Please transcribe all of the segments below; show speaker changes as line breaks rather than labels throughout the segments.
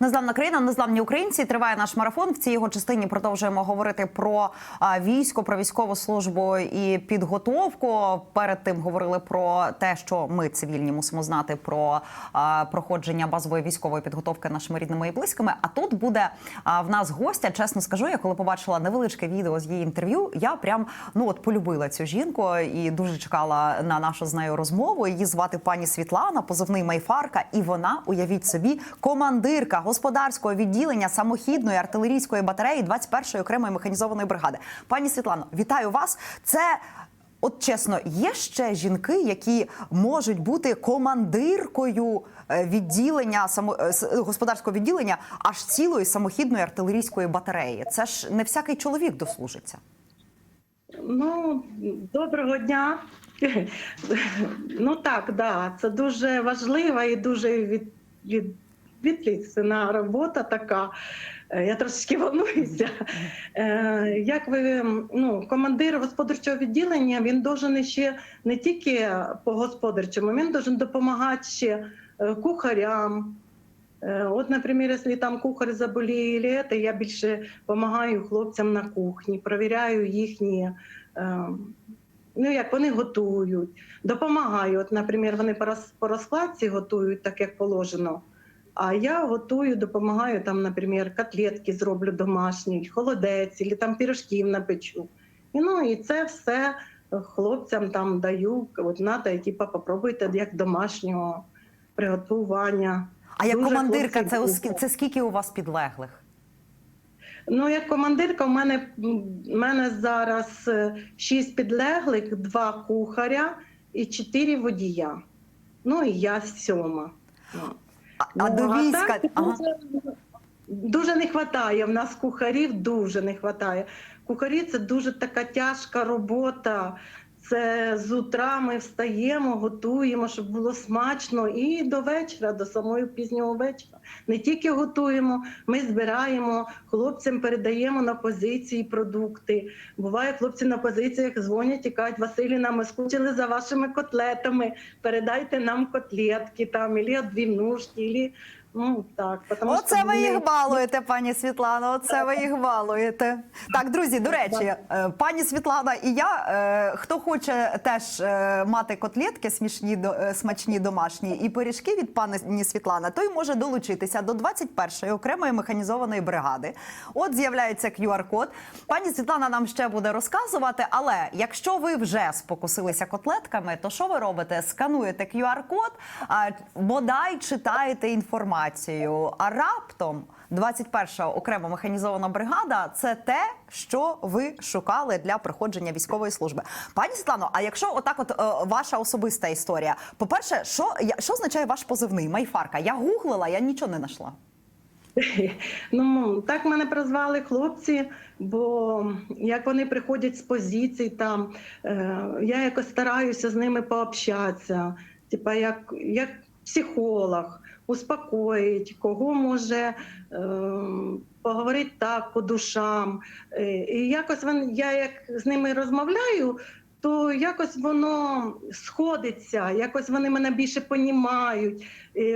Незламна країна, незламні українці. Триває наш марафон. В цій його частині продовжуємо говорити про військо, про військову службу і підготовку. Перед тим говорили про те, що ми цивільні мусимо знати про проходження базової військової підготовки нашими рідними і близькими. А тут буде в нас гостя. Чесно скажу, я коли побачила невеличке відео з її інтерв'ю, я прям ну от полюбила цю жінку і дуже чекала на нашу з нею розмову. Її звати пані Світлана, позивний Майфарка, і вона, уявіть собі, командирка господарського відділення самохідної артилерійської батареї 21-ї окремої механізованої бригади. Пані Світлано, вітаю вас. Це От чесно, є ще жінки, які можуть бути командиркою е, відділення е, господарського відділення аж цілої самохідної артилерійської батареї. Це ж не всякий чоловік дослужиться.
Ну, доброго дня. Ну так, да, це дуже важлива і дуже від, від, відповідальна робота така. Е, Я трошечки волнуюся. Е, Як ви ну, командир господарчого відділення, він должен ще не тільки по господарчому, він должен допомагати ще е, кухарям. От, наприклад, якщо там кухар заболіє, то я більше допомагаю хлопцям на кухні, перевіряю їхні. Ну, як вони готують, допомагаю. От, наприклад, вони по розкладці готують так, як положено. А я готую, допомагаю там, наприклад, котлетки зроблю домашні, холодець, або там пірожків напечу. І, ну, і це все хлопцям там даю. От надо, типа, попробуйте як домашнього приготування.
А як
Дуже
командирка, це, це скільки у вас підлеглих?
Ну, як командирка, в мене, в мене зараз е, шість підлеглих, два кухаря і чотири водія. Ну і я сьома.
А, а до війська ага.
дуже не вистачає. В нас кухарів дуже не вистачає. Кухарі це дуже така тяжка робота. Це з утра ми встаємо, готуємо, щоб було смачно, і до вечора, до самого пізнього вечора. Не тільки готуємо, ми збираємо, хлопцям передаємо на позиції продукти. Буває, хлопці на позиціях дзвонять і кажуть, Василіна, ми скучили за вашими котлетами, передайте нам котлетки, там, ілі дві ілі ну так. Потому
Оце
що
ви
вони-
їх балуєте, пані Світлано. Оце ви їх балуєте. Так, друзі, до речі, е, пані Світлана і я. е, Хто хоче теж е, мати котлетки смішні до- е, смачні домашні і пиріжки від пані Світлана, той може долучитися до 21-ї окремої механізованої бригади. От з'являється QR-код. Пані Світлана нам ще буде розказувати. Але якщо ви вже спокусилися котлетками, то що ви робите? Скануєте QR-код, а бодай читаєте інформацію. А раптом 21-ша окрема механізована бригада це те, що ви шукали для проходження військової служби. Пані Світлано, а якщо отак, от е, ваша особиста історія, по-перше, що, я- що означає ваш позивний Майфарка? Я гуглила, я нічого не знайшла.
Ну так мене прозвали хлопці, бо як вони приходять з позицій, там е, я якось стараюся з ними пообщатися, типа як, як психолог, успокоїть, кого може е, поговорити так по душам. Е, і якось я як з ними розмовляю. То якось воно сходиться, якось вони мене більше понімають.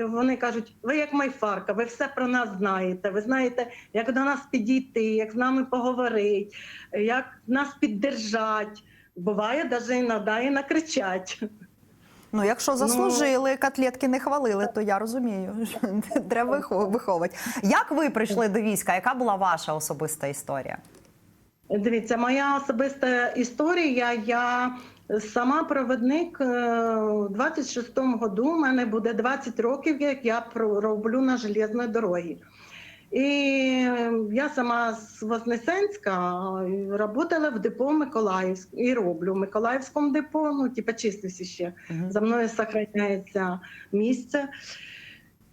Вони кажуть: ви як майфарка, ви все про нас знаєте. Ви знаєте, як до нас підійти, як з нами поговорити, як нас піддержать. Буває, навіть іноді і накричать.
Ну, якщо заслужили, котлетки не хвалили, то я розумію. Треба вихов- виховувати. Як ви прийшли до війська? Яка була ваша особиста історія?
Дивіться, моя особиста історія. Я сама провідник е, у 26-му году. У мене буде 20 років, як я про- роблю на железної дорогі. І я сама з Вознесенська е, працювала в депо Миколаївськ і роблю в Миколаївському депо, ну, типа числюся ще. За мною зберігається місце.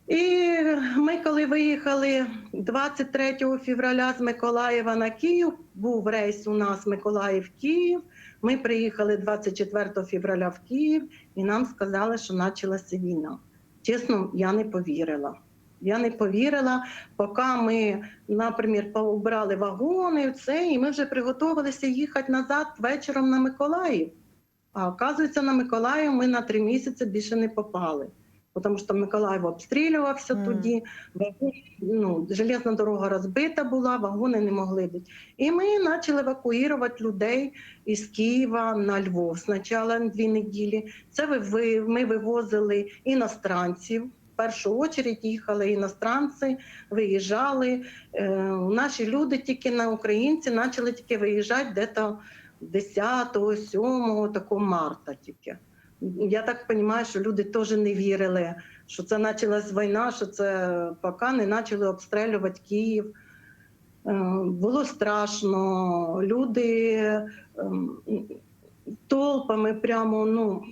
І ми, коли виїхали 23 февраля з Миколаєва на Київ, був рейс у нас Миколаїв-Київ. Ми приїхали 24 февраля в Київ, і нам сказали, що почалася війна. Чесно, я не повірила. Я не повірила, поки ми, наприклад, поубрали вагони, все, і ми вже приготувалися їхати назад вечором на Миколаїв. А оказується, на Миколаїв ми на три місяці більше не попали. тому що Миколаїв обстрілювався
Мгм.
тоді. Ну, железна дорога розбита була, вагони не могли бути. І ми почали евакуювати людей із Києва на Львов. Спочатку дві неділі. Це ми вивозили іностранців. Першу чергу їхали іностранці, виїжджали. Е, наші люди тільки на українці почали тільки виїжджати десь 10, 7, такого марта тільки. Я так розумію, що люди теж не вірили, що це почалась війна, що це поки не почали обстрілювати Київ. Е, Було страшно. Люди ем, толпами прямо ну,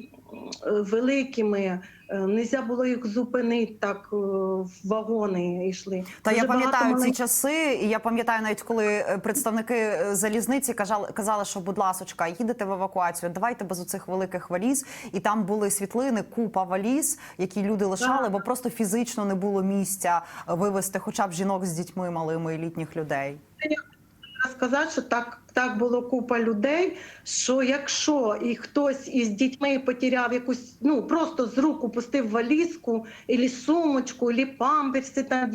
великими. Нельзя було їх зупинити так, е, в вагони йшли.
Та я
Дуже багато
пам'ятаю ці часи, і я пам'ятаю навіть коли е, представники е, залізниці казали, казали, що будь ласочка, їдете в евакуацію, давайте без оцих великих валіз. І там були світлини, купа валіз, які люди лишали,
Так.
бо просто фізично не було місця вивезти хоча б жінок з дітьми малими і літніх людей.
Сказати, що так, так було купа людей. Що якщо і хтось із дітьми потеряв якусь, ну просто з рук упустив валізку, і сумочку, і памперси там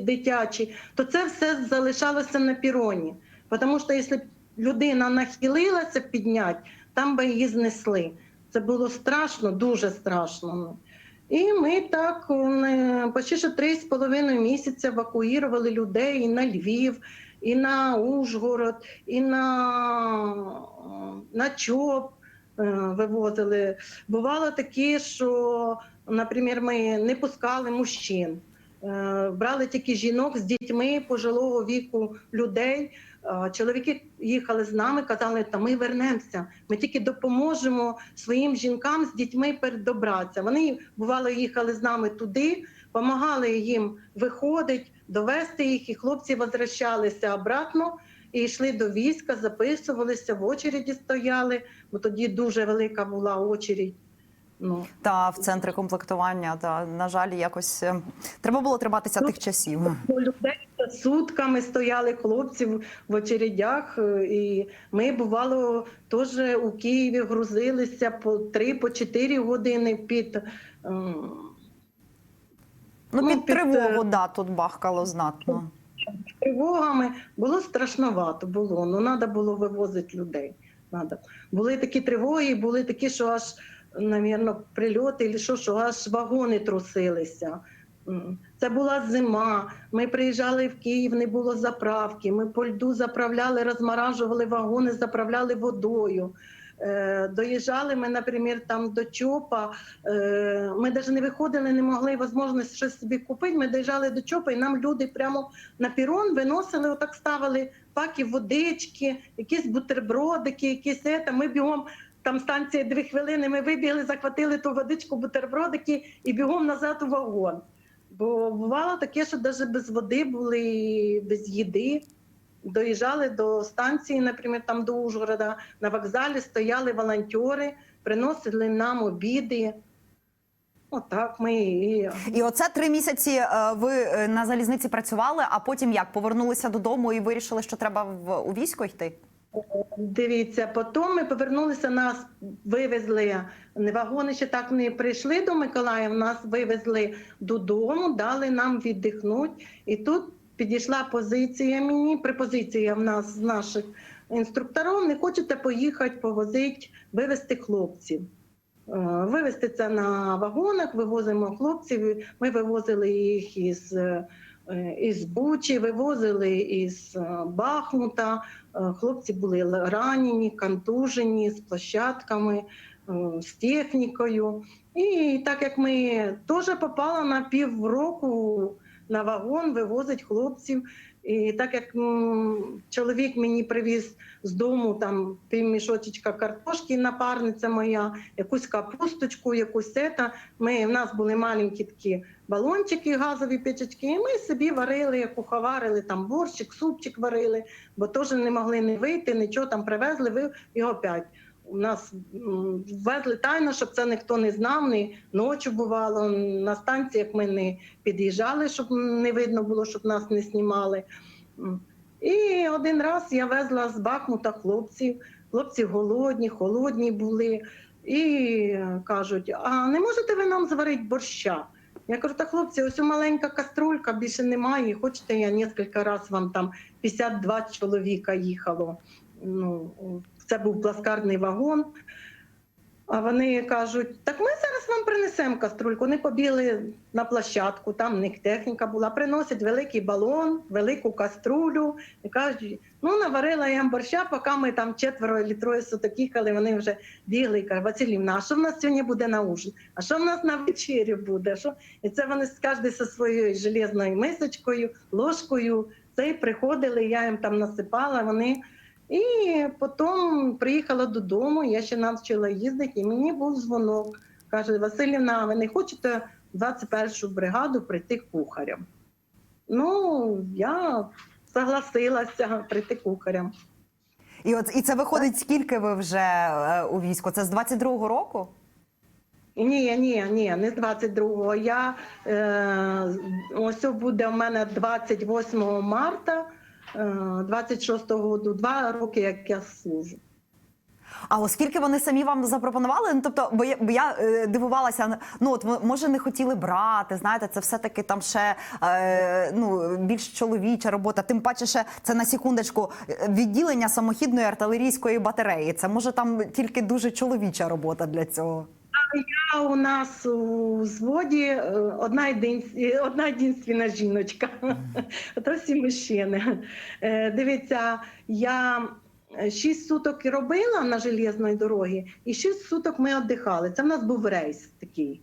дитячі, то це все залишалося на піроні. Тому що якщо людина нахилилася підняти, там би її знесли. Це було страшно, дуже страшно. І ми так е, почти три з половиною місяця евакуювали людей на Львів, і на Ужгород, і на, на ЧОП е, вивозили. Бувало таке, що, наприклад, ми не пускали мужчин, е, брали тільки жінок з дітьми пожилого віку людей. Е, Чоловіки їхали з нами, казали, та ми вернемося. Ми тільки допоможемо своїм жінкам з дітьми передобратися. Вони бувало їхали з нами туди, допомагали їм виходити, довести їх, і хлопці возвращалися обратно і йшли до війська, записувалися, в очереді стояли, бо тоді дуже велика була очередь. Ну,
Та в центрі комплектування, та на жаль, якось е, треба було триматися тих часів.
у людей сутками стояли хлопці в- в очередях, е, і ми бувало теж у Києві грузилися по три, по чотири години під.
Ну під
під,
тривогу,
е,
да, тут бахкало знатно.
тривогами було страшновато. Було ну треба було вивозити людей. Надо. Були такі тривоги, були такі, що аж, навірно, прильоти, що, що аж вагони трусилися. Це була зима. Ми приїжджали в Київ, не було заправки. Ми по льду заправляли, розморажували вагони, заправляли водою. Е, Доїжджали ми, наприклад, там до ЧОПа. Е, Ми навіть не виходили, не могли можливість щось собі купити. Ми доїжджали до ЧОПа, і нам люди прямо на пірон виносили, отак ставили паки водички, якісь бутербродики, якісь це. Ми бігом. Там станція дві хвилини. Ми вибігли, захватили ту водичку, бутербродики і бігом назад у вагон. Бо бувало таке, що навіть без води були, без їди. Доїжджали до станції, наприклад, там до Ужгорода, на вокзалі стояли волонтери, приносили нам обіди. Отак ми і
І оце три місяці е, ви е, на залізниці працювали, а потім як повернулися додому і вирішили, що треба в у військо йти.
Дивіться, потім ми повернулися, нас вивезли, не вагони ще так не прийшли до Миколаїв, нас вивезли додому, дали нам віддихнути. І тут підійшла позиція мені, припозиція в нас з наших інструкторів, не хочете поїхати, повозити, вивезти хлопців. Е, Вивезти це на вагонах, вивозимо хлопців. Ми вивозили їх із, е, із Бучі, вивозили із е, Бахмута. Хлопці були ранені, контужені з площадками, з технікою. І так як ми теж попали на півроку на вагон, вивозить хлопців. І так як чоловік мені привіз з дому там півмішочечка картошки, напарниця моя, якусь капусточку, якусь сета. Ми, в нас були маленькі такі балончики, газові печечки, і ми собі варили, куховарили, там борщик, супчик варили, бо теж не могли не вийти, нічого там привезли, ви і опять. У нас м, ввезли тайно, щоб це ніхто не знав, не ночі бувало. На станціях ми не під'їжджали, щоб не видно було, щоб нас не знімали. І один раз я везла з Бахмута хлопців. Хлопці голодні, холодні були. і кажуть: а не можете ви нам зварити борща? Я кажу, та хлопці, ось у маленька каструлька, більше немає. Хочете, я кілька разів вам там 52 чоловіка їхало. Ну, це був пласкарний вагон. А вони кажуть: так ми зараз вам принесемо каструльку. Вони побігли на площадку, там в них техніка була. Приносять великий балон, велику каструлю і кажуть: ну наварила їм борща, поки ми там четверо чи троє суток їхали, вони вже бігли і кажуть, Василівна, а що в нас сьогодні буде на ужин? А що в нас на вечерю буде? Що? І це вони кожен зі своєю железною мисочкою, ложкою. Це приходили, я їм там насипала. Вони і потім приїхала додому, я ще навчила їздити, і мені був дзвонок. Каже, Василівна, а ви не хочете в 21-шу бригаду прийти кухарем? Ну, я согласилася прийти кухарем.
І от і це виходить, скільки ви вже е, у війську? Це з 22-го року?
Ні, ні, ні, не з 22-го. Я е, ось буде у мене 28 марта 26-го году, два роки, як я служу.
А оскільки вони самі вам запропонували, ну тобто, бо я, бо я е, дивувалася, ну от може не хотіли брати, знаєте, це все таки там ще е, ну більш чоловіча робота. Тим паче, ще це на секундочку е, відділення самохідної артилерійської батареї. Це може там тільки дуже чоловіча робота для цього.
Я у нас у зводі е, одна одна єдинственна жіночка, а то всі мужчини. Е, Дивіться, я шість суток робила на железної дорогі, і шість суток ми віддихали. Це в нас був рейс такий.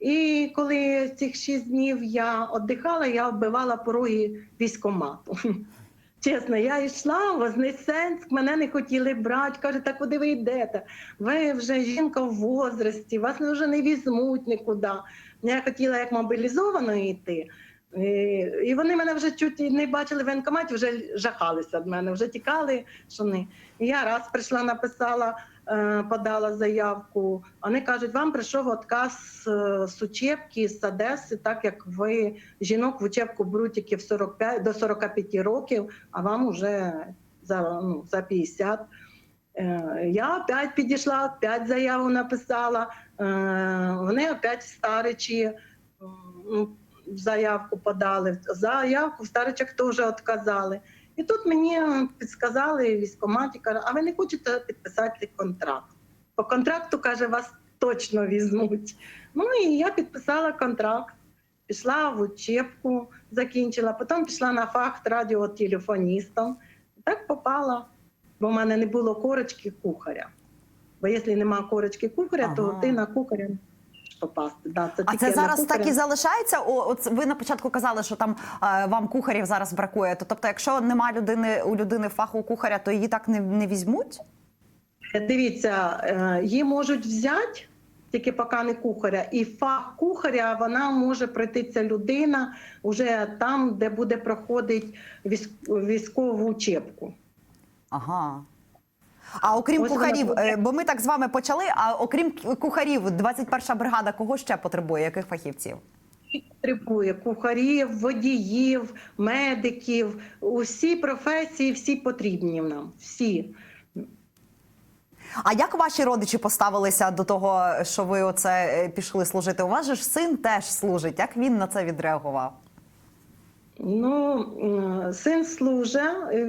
І коли цих шість днів я віддихала, я оббивала пороги військомату. Чесно, я йшла в Вознесенськ, мене не хотіли брати. Каже, так куди ви йдете? Ви вже жінка в возрасті, вас вже не візьмуть нікуди. Я хотіла як мобілізовано йти. І, вони мене вже чуть не бачили в воєнкоматі, вже жахалися від мене, вже тікали. Що не. І я раз прийшла, написала, подала заявку. Вони кажуть, вам прийшов отказ е, з учебки з Одеси, так як ви жінок в учебку беруть тільки в 45, до 45 років, а вам вже за, ну, за 50. Е, Я опять підійшла, опять заяву написала. Е, Вони опять старичі ну, заявку подали. Заявку в старичах теж відказали. І тут мені підсказали в військкоматі, кажуть, а ви не хочете підписати контракт? По контракту, каже, вас точно візьмуть. Ну і я підписала контракт, пішла в учебку, закінчила, потім пішла на факт радіотелефоністом. Так попала, бо в мене не було корочки кухаря. Бо якщо немає корочки кухаря, то ти на кухаря попасти. Да,
А це зараз так і залишається? О, от ви на початку казали, що там е, вам кухарів зараз бракує. То тобто, якщо немає людини у людини фаху кухаря, то її так не, не візьмуть?
Дивіться, е, її можуть взяти, тільки поки не кухаря, і фах кухаря вона може пройти ця людина вже там, де буде проходити військ- військову учебку.
Ага. А окрім
Ось
кухарів,
буде.
е, бо ми так з вами почали. А окрім кухарів, 21-ша бригада кого ще потребує? Яких фахівців?
Потребує кухарів, водіїв, медиків. Усі професії, всі потрібні нам. Всі.
А як ваші родичі поставилися до того, що ви оце е, пішли служити? У вас же ж син теж служить. Як він на це відреагував?
Ну, син служить. е,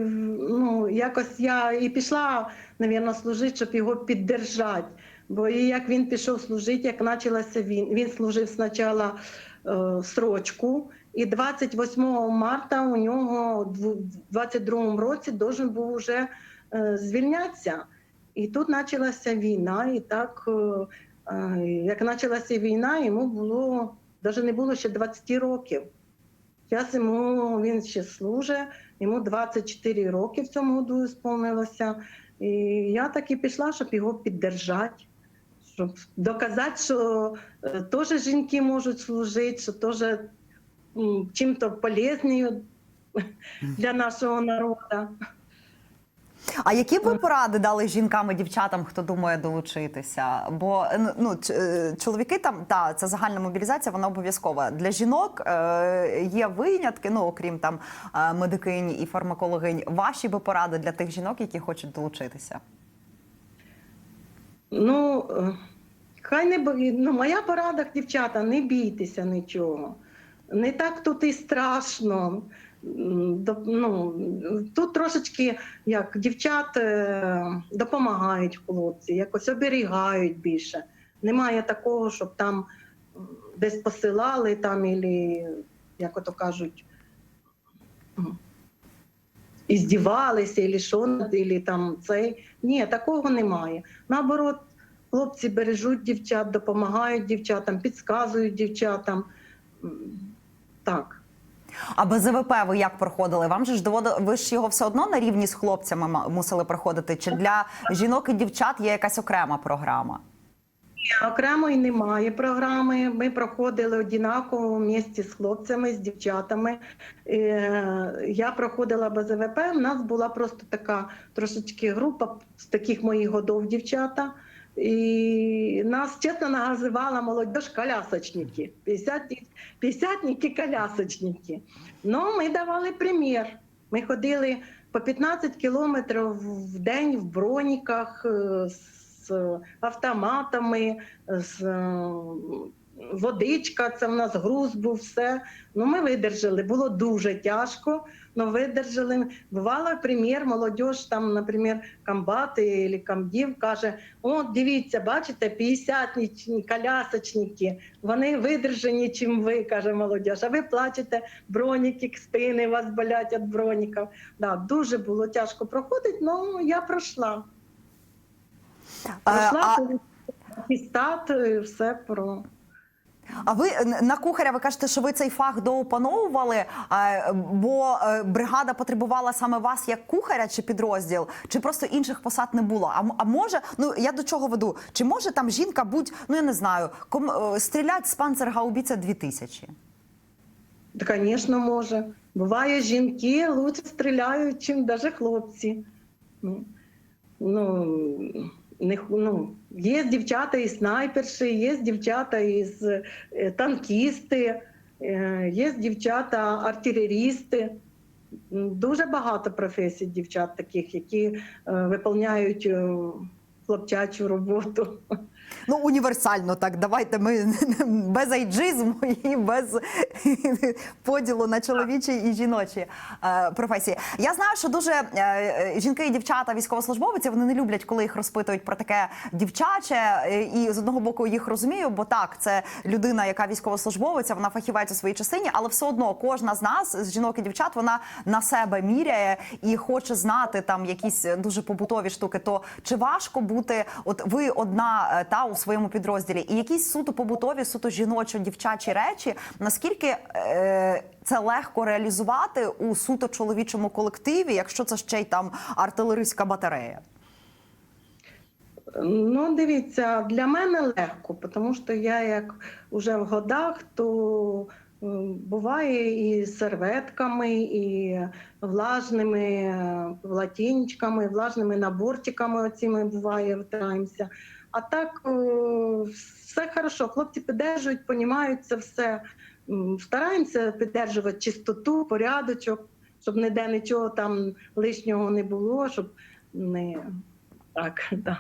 Ну, якось я і пішла, навірно, служити, щоб його піддержати. Бо і як він пішов служити, як почалася він, він служив спочатку е, срочку, і 28 марта у нього в 22 році должен був вже е, звільнятися. І тут почалася війна, і так, е, е, як почалася війна, йому було, навіть не було ще 20 років. Зараз йому він ще служить, йому 24 роки в цьому году сповнилося. І я так і пішла, щоб його піддержати, щоб доказати, що е, теж жінки можуть служити, що теж чим-то полезні для нашого народу.
А які б ви поради дали жінкам і дівчатам, хто думає долучитися? Бо ну, ну ч- е, чоловіки там та це загальна мобілізація, вона обов'язкова для жінок. Е, є винятки, ну окрім там е, медикинь і фармакологинь. Ваші би поради для тих жінок, які хочуть долучитися?
Ну, е, хай не бої- ну, моя порада, дівчата, не бійтеся нічого. Не так тут і страшно. Ну, тут трошечки як дівчат е, допомагають хлопці, якось оберігають більше. Немає такого, щоб там десь посилали там, ілі, як ото кажуть, і здівалися, і що, і там цей. Ні, такого немає. Наоборот, хлопці бережуть дівчат, допомагають дівчатам, підказують дівчатам. Так.
А БЗВП ви як проходили? Вам же ж доводили, ви ж його все одно на рівні з хлопцями мусили проходити? Чи для жінок і дівчат є якась окрема програма?
Окремо і немає програми. Ми проходили однаково в місті з хлопцями, з дівчатами. Е, Я проходила БЗВП. У нас була просто така трошечки група з таких моїх годов дівчата. І нас чесно називала молодіж колясочники, 50 п'ятдесятники колясочники. Ну, ми давали примір. Ми ходили по 15 кілометрів в день в броніках е, з автоматами, з е, водичка, це в нас груз був, все. Ну, ми видержали. Було дуже тяжко, але видержали. Бувало, прем'єр, молодь, там, наприклад, комбати або комдів каже: о, дивіться, бачите, 50 колясочники, вони видержані, чим ви, каже молодь. А ви плачете, броніки, спини вас болять від броніків. Да, дуже було тяжко проходити, але я пройшла.
Е,
Пройшла
а,
атестат, і все про.
А ви на кухаря ви кажете, що ви цей фах доопановували, е, бо е, бригада потребувала саме вас як кухаря чи підрозділ, чи просто інших посад не було? А, може, ну я до чого веду? Чи може там жінка будь, ну я не знаю, ком, е, стрілять з панцергаубіця 2000?
Та, звісно, може. Буває, жінки лучше стріляють, ніж навіть хлопці. Ну, ну, не, ну, є дівчата і снайперші, є дівчата і е, танкісти, е, є дівчата артилерісти. Дуже багато професій дівчат таких, які виповняють е, хлопчачу роботу.
Ну, універсально так. Давайте ми без айджизму і без поділу на чоловічі і жіночі е, професії. Я знаю, що дуже е, е, жінки і дівчата, військовослужбовці, вони не люблять, коли їх розпитують про таке дівчаче. І з одного боку їх розумію, бо так, це людина, яка військовослужбовиця, вона фахівець у своїй частині, але все одно кожна з нас, з жінок і дівчат, вона на себе міряє і хоче знати там якісь дуже побутові штуки. То чи важко бути, от ви одна е, у своєму підрозділі, і якісь суто побутові, суто жіночо-дівчачі речі, наскільки е, це легко реалізувати у суто чоловічому колективі, якщо це ще й там артилерійська батарея?
Ну, дивіться, для мене легко, тому що я як вже в годах, то е, буває і серветками, і влажними е, влажними наборчиками оціми буває, втираємося. А так е, все хорошо, хлопці піддержують, розуміють це все. Стараємося піддержувати чистоту, порядочок, щоб ніде нічого там лишнього не було, щоб не так, да.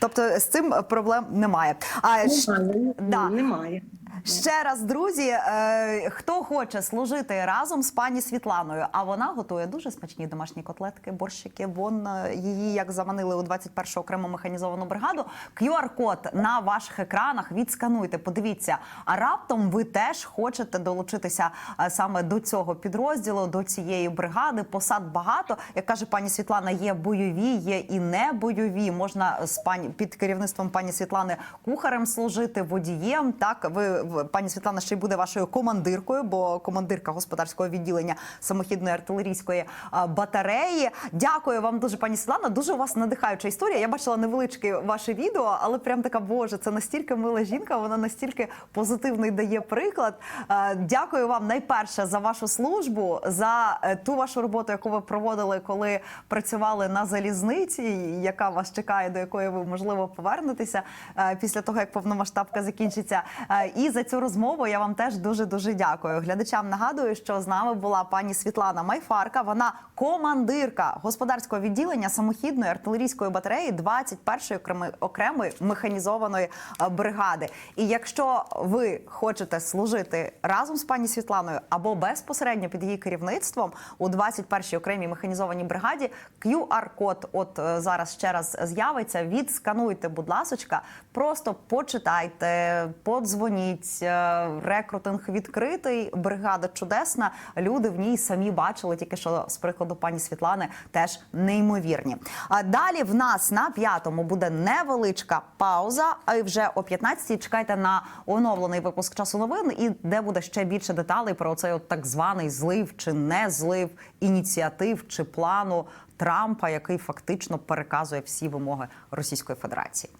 Тобто з цим проблем немає. А
Немає,
да.
немає.
Ще раз, друзі, е, хто хоче служити разом з пані Світланою, а вона готує дуже смачні домашні котлетки, борщики. Вон е, її як заманили у 21-му окрему механізовану бригаду. QR-код на ваших екранах відскануйте. Подивіться, а раптом ви теж хочете долучитися е, саме до цього підрозділу, до цієї бригади. Посад багато. Як каже пані Світлана, є бойові, є і не бойові. Можна з пані під керівництвом пані Світлани кухарем служити, водієм. Так, ви пані Світлана ще й буде вашою командиркою, бо командирка господарського відділення самохідної артилерійської батареї. Дякую вам дуже, пані Світлана. Дуже у вас надихаюча історія. Я бачила невеличке ваше відео, але прям така боже, це настільки мила жінка. Вона настільки позитивний дає приклад. Е, Дякую вам найперше за вашу службу, за е, ту вашу роботу, яку ви проводили, коли працювали на залізниці, яка вас чекає, до якої ви можливо повернетеся е, після того, як повномасштабка закінчиться. Е, І За цю розмову я вам теж дуже дуже дякую. Глядачам нагадую, що з нами була пані Світлана Майфарка. Вона командирка господарського відділення самохідної артилерійської батареї 21-ї окремої механізованої е, бригади. І якщо ви хочете служити разом з пані Світланою або безпосередньо під її керівництвом у 21-й окремій механізованій бригаді, QR-код от е, зараз ще раз з'явиться. Відскануйте, будь ласочка, просто почитайте, подзвоніть. Е, Рекрутинг відкритий, бригада чудесна. Люди в ній самі бачили тільки що з прикладу пані Світлани теж неймовірні. А далі в нас на п'ятому буде невеличка пауза. А вже о 15-й чекайте на оновлений випуск часу новин, і де буде ще більше деталей про цей от так званий злив чи не злив ініціатив чи плану Трампа, який фактично переказує всі вимоги Російської Федерації.